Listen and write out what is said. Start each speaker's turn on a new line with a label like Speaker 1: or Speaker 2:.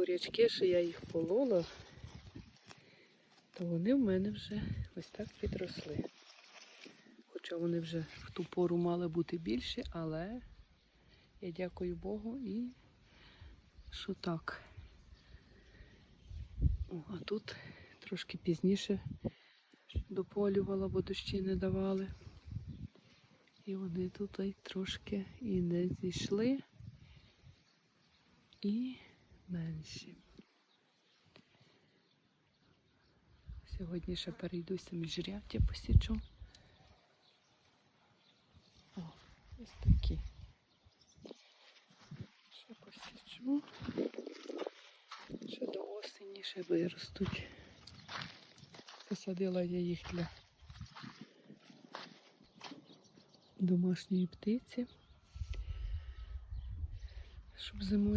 Speaker 1: бурячки, що я їх полола, то вони в мене вже ось так підросли. Хоча вони вже в ту пору мали бути більші, але я дякую Богу і що так. О, а тут трошки пізніше дополювала, бо дощі не давали. І вони тут трошки і не зійшли, і менші. Сьогодні ще перейдуся міжряддя посічу. О, ось такі. Ще посічу. Ще до осені ще виростуть. Посадила я їх для домашньої птиці, щоб зимою